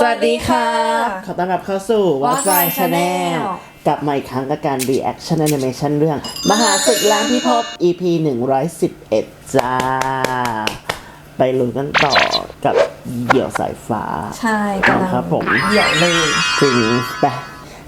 สวัสดีค่ะ ขอต้อนรับเข้าสู่ What's What's My My Channel Channel กลับมาอีกครั้งกับการ reaction animation เรื่อง มหาศึกล้างพิภพ EP 111 จ้า ไปลุ้นกันต่อกับเหยี่ยวสายฟ้า ใช่กำลังครับผมเหี่ยวเลยจริงไป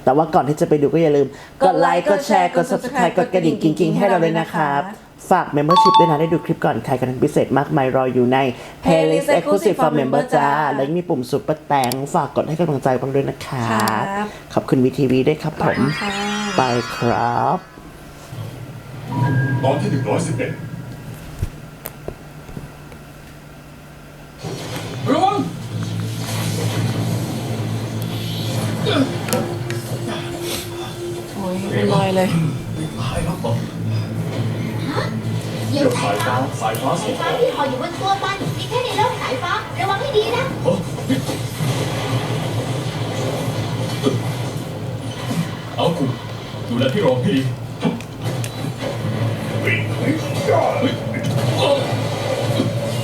แต่ว่าก่อนที่จะไปดูก็อย่าลืมกกดดไลไลค์ค์ กดแชร์กกดด subscribe Subscribe กดกระดิ่งกดกระดิ่งกิ๊งๆ ให้เราเลยนะครับ ให้เราด้วยนะคะฝาก membership ด้วยนะ ได้ดูคลิปก่อน ใครกันพิเศษมากมายรออยู่ใน playlist Playlist exclusive for for member member จ้าจ้าและยังมีปุ่ม super แตงฝากกดให้กำลังใจบังด้วยนะคะ ครับ ขอบคุณวีทีวีด้วยครับผม ค่ะไปครับ ตอนที่หนึ่งร้อยสิบเอ็ดระวังโอ้ยเป็นรอยเลย เหยี่ยวสายฟ้าสายฟ้าสาส่ยงฟ้าอกที่ห่ออยู่บนตัวมันมีแค่ในโลกสายฟ้าระวังให้ดีนะเฮ้ยเอาคุณดูแลพี่รองให้ดีเฮ้ยเฮ้ยเฮ้ยเฮ้ย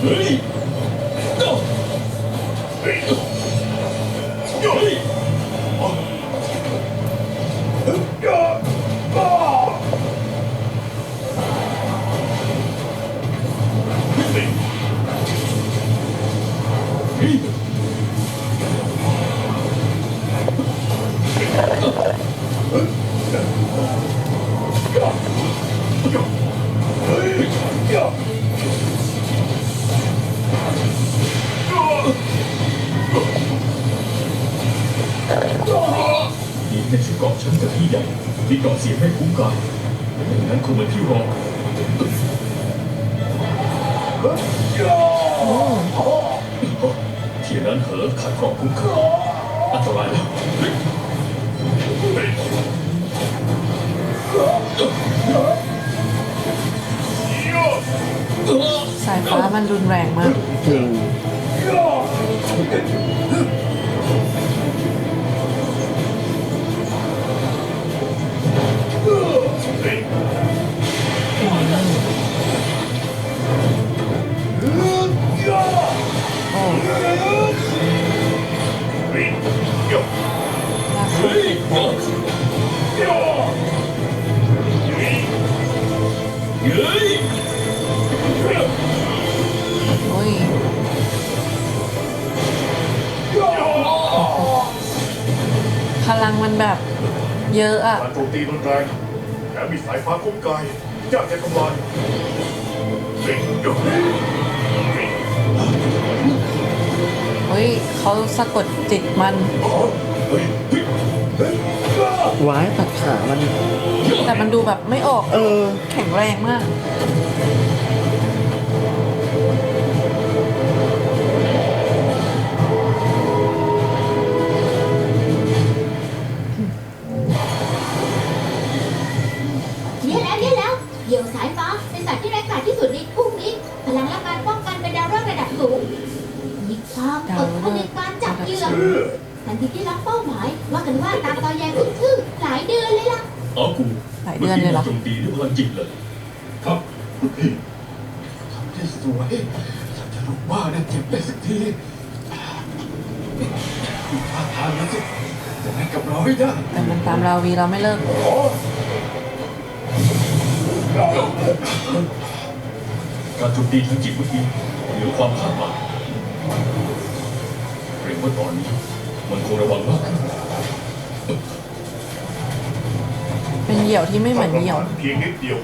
เฮ้ยเฮ้ย พี่ใหญ่มีเกาะเสียงไม่คุ้มกายไม่อย่างนั้นคงเหมือนพี่รองที่นั้นเหอขาดกรอบคุ้มค่าอันตรายแล้วสายฟ้ามันรุนแรงมากจริง พลังมันแบบ เยอะอะการโจมตีรุนแรงแถมมีสายฟ้าคุ้มกายยากจะทำลายเฮ้ยเดี๋ยวเฮ้ยเขาสะกดจิตมันเฮ้ยเฮ้ยว้ายตัดขามัน แต่มันดูแบบไม่ออก เออ แข็งแรงมาก เนี่ยแล้วเหยี่ยวสายฟ้าเป็นสัตว์ที่ร้ายกาจที่สุดในทุ่งนี้พลังและการป้องกันเป็นดาวฤกษ์ระดับสูงมีความอดทนในการจับเหยื่อทันทีที่รับเป้าหมายว่ากันว่าตามตอแยขึ้นชื่อหลายเดือนเลยล่ะเอากูหลายเดือนเลยเหรอโจมตีด้วยพลังจิตเลย ครับคุณพี่ทำได้สวยฉันจะรู้ว่าได้เจ็บได้สักทีท่าทางแล้วสิจะให้กับเราไม่ได้แต่มันตามราวีเราไม่เลิก การโจมตีทางจิตเมื่อกี้เหนือความคาดหมายเกรงว่าตอนนี้มันคงระวังมากขึ้นเป็นเหยี่ยวที่ไม่เหมือนเหยี่ยว เพียงนิดเดียว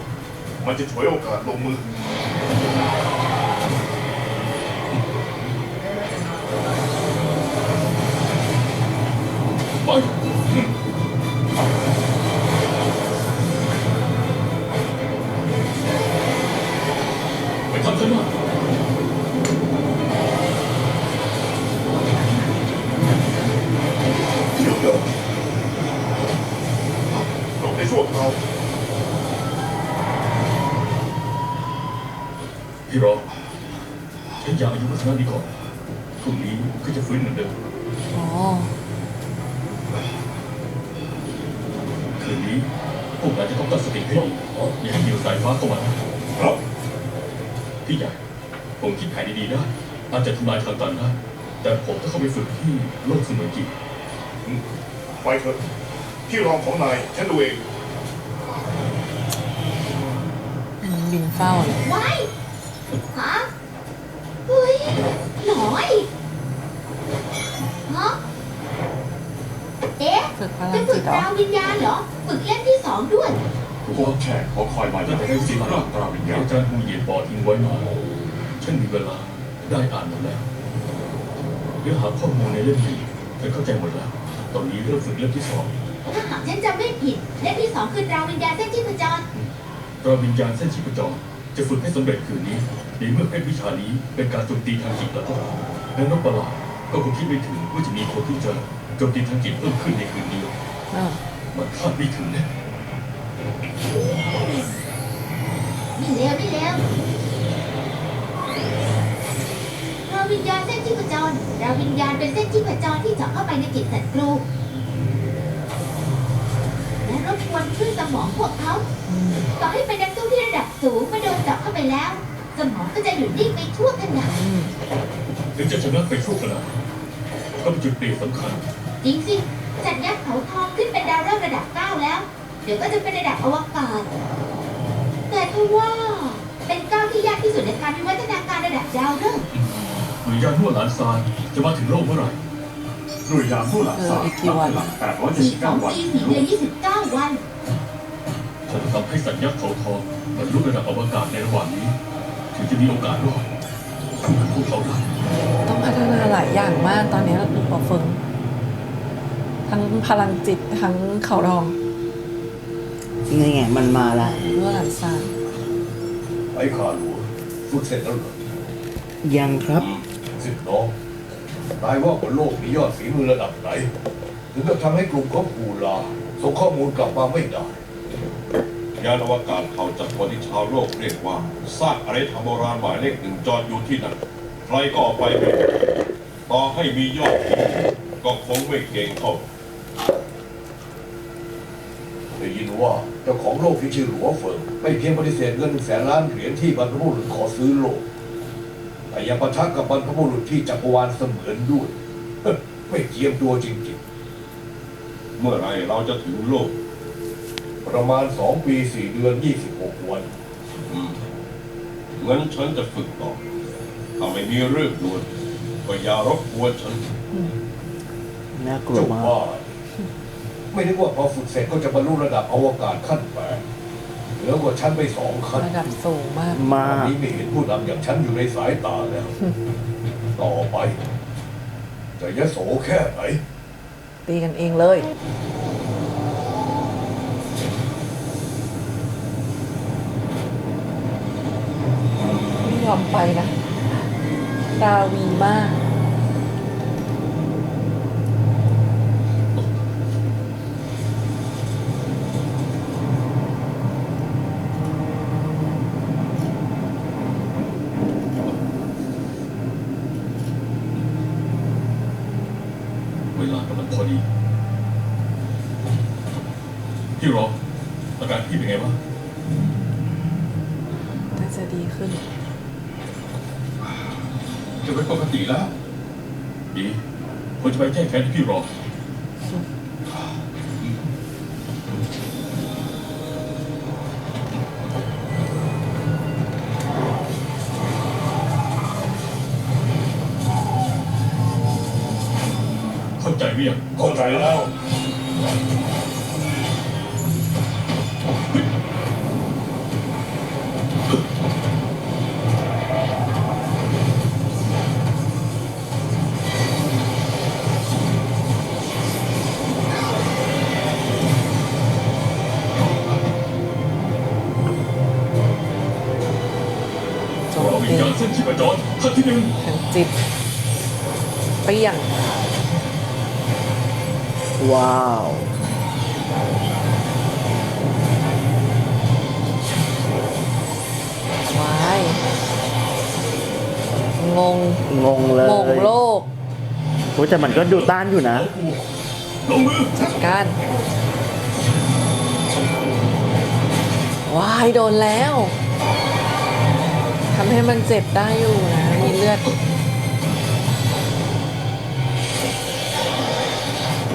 มันจะฉวยโอกาสลงมือ พี่รองฉันอยากอายุวัฒนะนี้ก่อนพรุ่งนี้ก็จะฟื้นเหมือนเดิมอ๋อคืนนี้พวกนายจะต้องตั้งสติให้ดีอย่าให้เหนียวสายฟ้าเข้ามาครับพี่ใหญ่ผมคิดแผนดีๆได้อาจจะทำลายทางตันได้แต่ผมจะเข้าไปฝึกที่โลกเสมือนจริงไปเถอะที่รองของนายฉันดูเองอืมบินเฝ้าเลยไว้ ฮะเฮ้ยหน่อยฮะเอ๊ะฝึกพจะลังฝึจิกตเหรอ ดาววิญญาณเหรอ ฝึกเล่มที่สองด้วย พวกแขกขอคอยมาจะได้สิร่างตราวิญญาณอาจารย์ฮูเหยียนปอทิ้งไว้มาฉันมีเวลาได้อ่านหมดแล้วเนื้อหาข้อมูลในเล่มหนึ่งฉันเข้าใจหมดแล้ว ตอนนี้เริ่มฝึกเล่มที่สองถ้าหากฉันจำไม่ผิด เล่มที่สองคือดาววิญญาณเส้นที่ประจรตราวิญญาณเส้นชีพจรจะฝึกให้สำเร็จคืนนี้ ในเมื่อให้วิชานี้เป็นการโจมตีทางจิตแล้วก็และนกประหลาดก็คงคิดไม่ถึงว่าจะมีคนที่จะโจมตีทางจิตเพิ่มขึ้นในคืนนี้อ่ามันคาดไม่ถึงนะนี่เร็วนี่เร็วดาววิญญาณเส้นที่ประจรดาววิญญาณเป็นเส้นที่ประจรที่เจาะเข้าไปในจิตศัตรู และรบกวนคลื่นสมองพวกเขาอืมต่อให้เป็นนักสู้ที่ระดับสูงมาโดนเจาะเข้าไปแล้ว สมองก็จะหยุดนิ่งไปชั่วขณะอืมถึงจะชนะไปชั่วขณะก็เป็นจุดเปลี่ยนสำคัญ จริงสิจัดยักษ์เขาทองขึ้นเป็นดาวฤกษ์ระดับเก้าแล้ว เดี๋ยวก็จะเป็นระดับอวกาศ แต่ถ้าว่าเป็นก้าวที่ยากที่สุดในการวิวัฒนาการระดับดาวฤกษ์หรือยานหัวหลานซานจะมาถึงโลกเมื่อไหร่หน่วยยามผู้หลักเออสามอีกกี่วันหลักแปดร้อยเจ็ดสี่สิบสอเก้างวันปีสี่เดือนยี่สิบเก้าวันฉันจะทำให้สัญญาเขาทองบรรลุระดับอวกาศในระหว่างนี้ ถึงจะมีโอกาสรอดสู้กับพวกเขาได้ต้องพัฒนาหลายอย่างมากตอนนี้เราดูปอเฟิง ทั้งพลังจิตทั้งเขารองนี่ไงมันมาละเมื่อหลันซานไอ้ข้าหลวงฝึกเสร็จแล้วเหรอยังครับสิบน้องนายว่าบนโลกมียอดฝีมือระดับไหน ถึงจะทำให้กลุ่มของกูลาส่งข้อมูลกลับมาไม่ได้ ยานอวกาศเขาจัดวันที่ชาวโลกเรียกว่าซากอะไรทางโบราณหมายเลขหนึ่งจอดอยู่ที่นั่นใครก็เอาไปไม่ได้ต่อให้มียอดก็คงไม่เก่งเท่าได้ยินว่าเจ้าของโลกที่ชื่อหลัวเฟิงไม่เพียงปฏิเสธเงินหนึ่งแสนล้านเหรียญที่บรรพบุรุษขอซื้อโลกแต่ยังประทะกับบรรพบุรุษที่จักรวาลเสมือนด้วยไม่เจียมตัวจริงๆ เมื่อไรเราจะถึงโลก ประมาณสองปีสี่เดือนยี่สิบหกวันอืมงั้นฉันจะฝึกต่อถ้าไม่มีเรื่องด่วนก็อย่ารบกวนฉันน่ากลัวเจ้ามาก บ้าไม่นึกว่าพอฝึกเสร็จก็จะบรรลุระดับอวกาศขั้นแปดเหนือกว่าฉันไปสองขั้น ระดับสูงมาก มาวันกนี้ไม่เห็นผู้นำอย่างฉันอยู่ในสายตาแล้ว ต่อไป จะยโสแค่ไหนตีกันเองเลย ไม่ยอมไปนะดาวีมาก เวลากำลังพอดี พี่รองอาการพี่เป็นไงบ้าง น่าจะดีขึ้น จะเป็นปกติแล้วดีผมจะไปแก้แค้นที่พี่รอเข้าใจหรือยังเข้าใจแล้ว จิตเปรี้ยง ว้าววาย งง งงเลยงงโลกโอ้ยแต่มันก็ดูต้านอยู่นะลงมือจัดการวาย โดนแล้ว ทำให้มันเจ็บได้อยู่นะ มีเลือด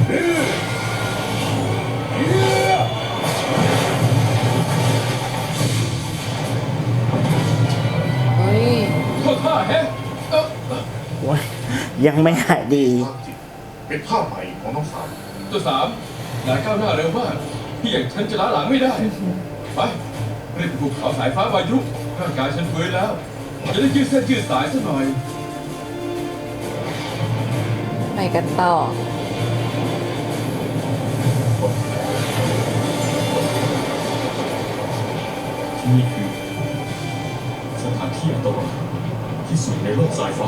เฮ้ยเข้าท่าแฮะเอ้อโอ้ยยังไม่หายดีภาพจิตเป็นภาพใหม่ของน้องสาวตัวสามนายก้าวหน้าเร็วมากพี่อย่างฉันจะล้าหลังไม่ได้ ไปรีบไปภูเขาสายฟ้าวายุร่างกายฉันฟื้นแล้ว จะได้ยืดเส้นยืดสายซะหน่อย ไปกันต่อ ถานที่อันตรายที่สุดในโลกสายฟ้า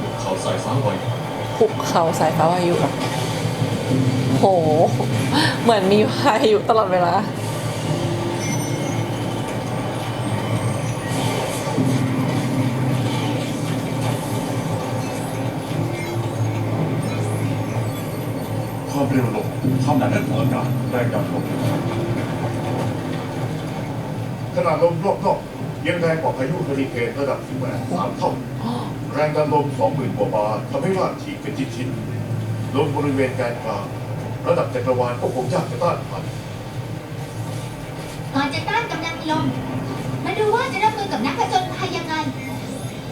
ภูเขาสายฟ้าไวภูเขาสายฟ้าวายุโห เหมือนมีพายุตลอดเวลา ความเร็วลมความหนาแน่นของอากาศแรงดันลมขนาดลมรอบน อกยังแรงกว่าพายุเฮอริเคนระดับสิบแปดสามเท่า แรงดันลมสองหมื่นกว่าบาร์ทำให้ร่างฉีกเป็นชิ้นๆลมบริเวณแกนกลางระดับจักรวาลก็คงยากจะต้านทานก่อนจะต้านกำลังลม มาดูว่าจะรับมือกับนักผจญภัยยังไง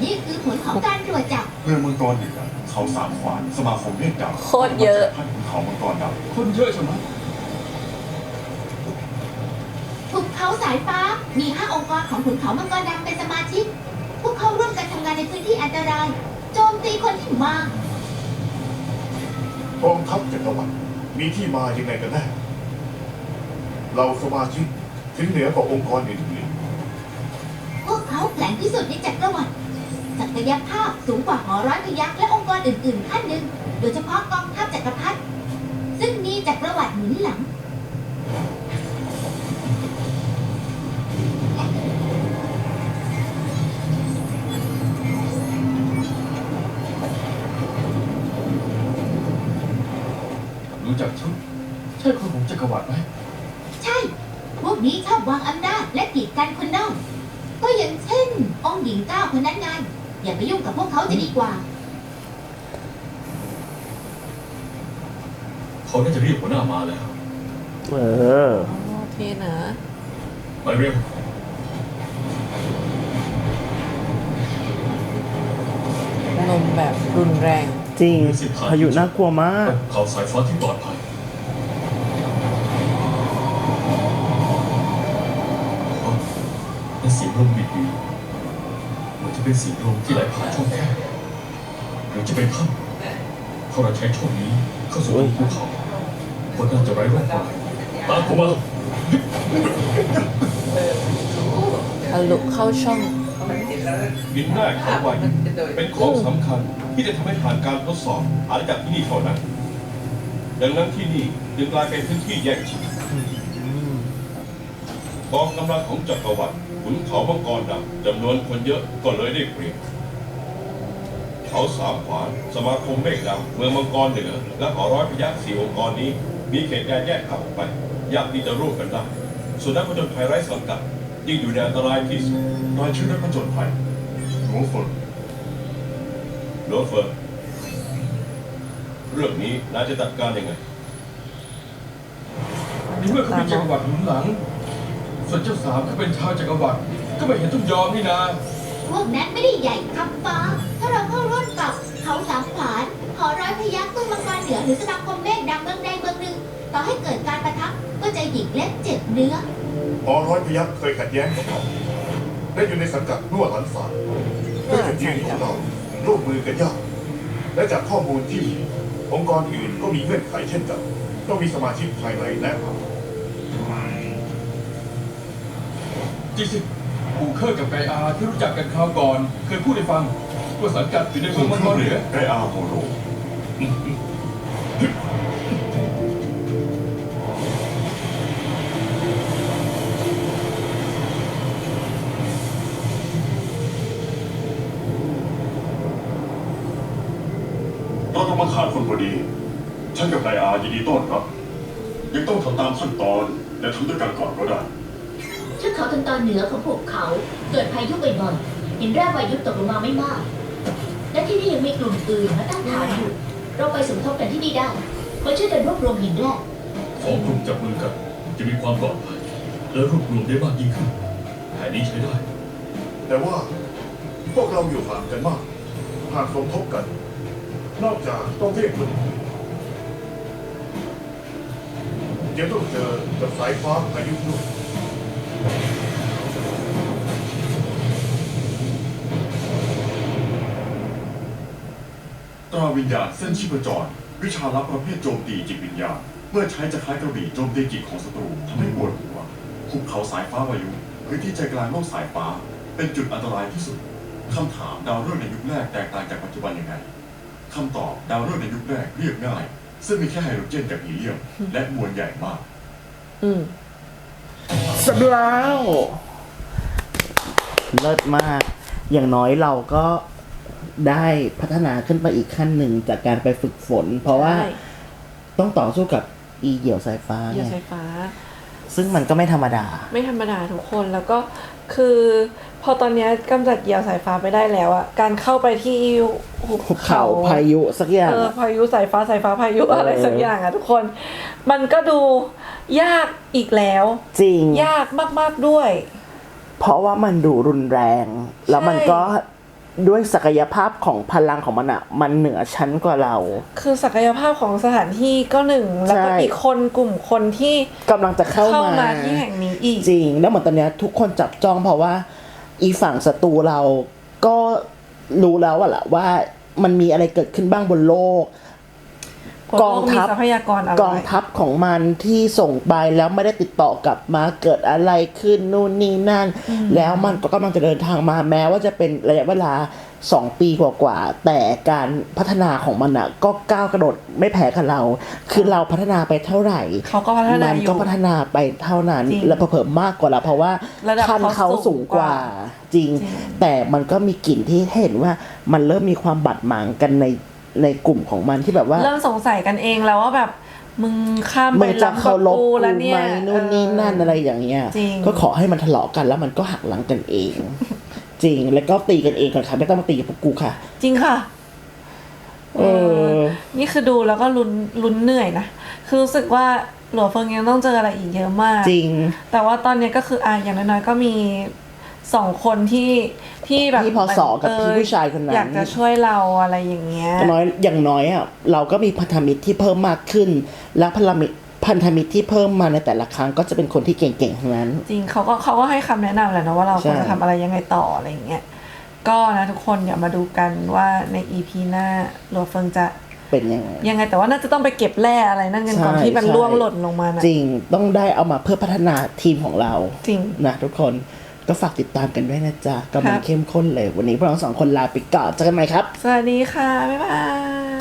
นี่คือผลของการตรวจจับเมืองมังกรเหนือเขาสามขวานสมาคมเมฆดำโคตรเยอะ พันธุ์เขามังกรดำคนเยอะใช่ไหม ภูเขา สายฟ้ามี 5 องค์กรของขุนเขามังกรดำเป็นสมาชิก พวกเขาร่วมกันทำงานในพื้นที่อันตราย โจมตีคนที่มากองทัพจักรวรรดิมีที่มายังไงกันแน่เราสมาชิกถึงเหนือกว่าองค์กรอื่นพวกเขาแกร่งที่สุดในจักรวรรดิศักยภาพสูงกว่าหอร้อยพยักษ์และองค์กรอื่นๆขั้นหนึ่ง โดยเฉพาะกองทัพจักรพรรดิซึ่งมีจักรวรรดิหนุนหลัง อย่าไปยุ่งกับพวกเขาจะดีกว่า เขาน่าจะเรียกหัวหน้ามาแล้วเออโอเคนะไปเร็วลมแบบรุนแรงจริงพายุน่ากลัวมาก เขาสายฟ้าที่ปลอดภัย เหมือนจะเป็นเสียงลมที่ไหลผ่านช่องแคบหรือจะเป็นถ้ำถ้าเราใช้ช่องนี้เข้าสู่ภูเขาก็น่าจะไร้ร่องรอยตามผมมาทะลุเข้าช่องบินได้เขาไวเป็นของสำคัญที่จะทำให้ผ่านการทดสอบหาจากที่นี่เท่านั้น ดังนั้นที่นี่จึงกลายเป็นพื้นที่แยกชิงกองกำลังของจักรวรรดิ ขุนเขามังกรดำจำนวนคนเยอะก็เลยได้เปรียบเขาสามขวานสมาคมเมฆดำเมืองมังกรเหนือ และหอร้อยพยัคฆ์สี่องค์กรนี้ มีเขตแดนแยกขับออกไป ยากที่จะร่วมกันได้ส่วนนักผจญภัยไร้สังกัดยิ่งอยู่ในอันตรายที่สุดรายชื่อนักผจญภัยหลวงฝนโรเฟอร์เรื่องนี้นายจะจัดการยังไงในเมื่อเขาเป็นจักรวรรดิหนุนหลัง ส่วนเจ้าสามก็เป็นชาวจักรวรรดิก็ไม่เห็นต้องยอมนี่นาพวกนั้นไม่ได้ใหญ่คำฟ้า ถ้าเราเข้าร่วมกับเขาสามขวานหอร้อยพยัคฆ์เมืองมังกรเหนือหรือสมาคมเมฆดำเมืองใดเมืองหนึ่ง ต่อให้เกิดการประทับก็จะหยิกเล็บเจ็บเนื้อๆพอร้อยพยัคฆ์เคยขัดแย้งกับเราและอยู่ในสังกัดนัวหลันสารด้วยจุดยืนของเราร่วมมือกันยาก และจากข้อมูลที่มีองค์กรอื่นก็มีเงื่อนไขเช่นกันต้องมีสมาชิกภายในและภายนอก จริงสิปูเคอร์กับไกอาที่รู้จักกันคราวก่อน เคยพูดให้ฟังว่าสังกัดอยู่ในเมืองมังกรเหนือไกอาโฮโลเราต้องมาขาดคนพอดี ฉันกับไกอายินดีต้อนรับ ยังต้องทำตามขั้นตอน และทำด้วยกันก่อนก็ได้ ตอนเหนือของภูเขาเกิดพายุบ่อยๆเห็นแร่วายุตกลงมาไม่มาก และที่นี่ยังมีกลุ่มอื่นมาตั้งฐานอยู่เราไปสมทบกันที่นี่ได้มาช่วยกันรวบรวมหินแร่สองกลุ่มจับมือกันจะมีความปลอดภัยและรวบรวมได้มากยิ่งขึ้นแผนนี้ใช้ได้ แต่ว่าพวกเราอยู่ห่างกันมากหากสมทบกัน นอกจากต้องเรียกคนเดี๋ยวต้องเจอกับสายฟ้าพายุด้วย ตราวิญญาณเส้นชีพจร วิชาลับประเภทโจมตีจิตวิญญาณ เมื่อใช้จะคล้ายกระบี่โจมตีจิตของศัตรูทำให้ปวดหัวหุบเขาสายฟ้าวายุพื้นที่ใจกลางโลกสายฟ้า เป็นจุดอันตรายที่สุดคำถามดาวฤกษ์ในยุคแรกแตกต่างจากปัจจุบันยังไงคำตอบดาวฤกษ์ในยุคแรกเรียบง่าย ซึ่งมีแค่ไฮโดรเจนกับฮีเลียม และมวลใหญ่มาก อืมสำแล้ว เลิศมาก อย่างน้อยเราก็ ได้พัฒนาขึ้นไปอีกขั้นหนึ่งจากการไปฝึกฝน เพราะว่าใช่ต้องต่อสู้กับอีเหยี่ยวสายฟ้าเหยื่อไงไฟฟ้า ซึ่งมันก็ไม่ธรรมดา ไม่ธรรมดาทุกคนแล้วก็คือ พอตอนเนี้ยกำจัดเหยี่ยวสายฟ้าไปได้แล้วอะการเข้าไปที่หุบภูเขาพายุสักอย่างเออพายุสายฟ้าสายฟ้าพายุเออออะไรสักอย่างอะทุกคน มันก็ดูยากอีกแล้ว จริง ยากมาก ๆด้วย เพราะว่ามันดูรุนแรง แล้วมันก็ ด้วยศักยภาพของพลังของมันอะมันเหนือชั้นกว่าเรา คือศักยภาพของสถานที่ก็หนึ่ง แล้วก็ใช่อีกคนกลุ่มคนที่กำลังจะเข้าเข้ามามาที่แห่งนี้อีกจริง แล้วเหมือนตอนเนี้ยทุกคนจับจ้องเพราะว่า อีฝั่งศัตรูเราก็รู้แล้วอะแหละว่ามันมีอะไรเกิดขึ้นบ้างบนโลก กองทัพทรัพยากรอะไรกองทัพของมันที่ส่งไปแล้วไม่ได้ติดต่อกลับมาเกิดอะไรขึ้นนู่นนี่นั่น แล้วมันก็กำลังจะเดินทางมาแม้ว่าจะเป็นระยะเวลาสองปีกว่าๆแต่การพัฒนาของมันอะก็ก้าวกระโดดไม่แพ้กับเรา คือเราพัฒนาไปเท่าไหร่เขาก็พัฒนามันอยู่ก็พัฒนาไปเท่านั้นจริงและเพิ่มมากกว่าเราเพราะว่าระดับคันเขาเขาสูสูงงกกว่าว่าจริงจริง แต่มันก็มีกลิ่นที่เห็นว่ามันเริ่มมีความบาดหมางกันใน ในกลุ่มของมันที่แบบว่า เริ่มสงสัยกันเองแล้วว่าแบบ มึงข้ามไปมึงจะล้ำเคารพกูกูแล้วเนี่ไหมยนู่นนี่นั่นเอะไรอย่างเงี้ย จริง ก็ขอให้มันทะเลาะกันแล้วมันก็หักหลังกันเอง จริงแล้วก็ตีกันเองก่อนค่ะ ไม่ต้องมาตีกับพวกกูค่ะ จริงค่ะ เออ นี่คือดูแล้วก็ลุ้นลุ้นเหนื่อยนะ คือรู้สึกว่าหลัวเฟิงยังต้องเจออะไรอีกเยอะมาก จริง แต่ว่าตอนเนี้ยก็คืออะอย่างน้อยๆก็มี สองคนที่ที่แบบพี่พศกับเออพี่ผู้ชายคนนั้นอยากจะช่วยเราอะไรอย่างเงี้ยอย่างน้อยอย่างน้อยอะเราก็มีพันธมิตรที่เพิ่มมากขึ้น และพันธมิตรพันธมิตรที่เพิ่มมาในแต่ละครั้งก็จะเป็นคนที่เก่งๆทั้งนั้น จริงเขาก็เขาก็ให้คำแนะนำแหละนะว่าเราใช่ควรจะทำอะไรยังไงต่ออะไรอย่างเงี้ยก็นะทุกคนเดี๋ยวมาดูกันว่าในอีพีหน้าหลัวเฟิงจะเป็นยังไงยังไงแต่ว่าน่าจะต้องไปเก็บแร่อะไรนั่นกันก่อนใช่ที่มันใช่ร่วงหล่นลงมานะจริงต้องได้เอามาเพื่อพัฒนาทีมของเราจริงนะทุกคน ก็ฝากติดตามกันด้วยนะจ๊ะกำลัคงรับเข้มข้นเลย วันนี้พวกเราสองคนลาไปก่อนเจอกันใหม่ครับ สวัสดีค่ะ บ๊ายบาย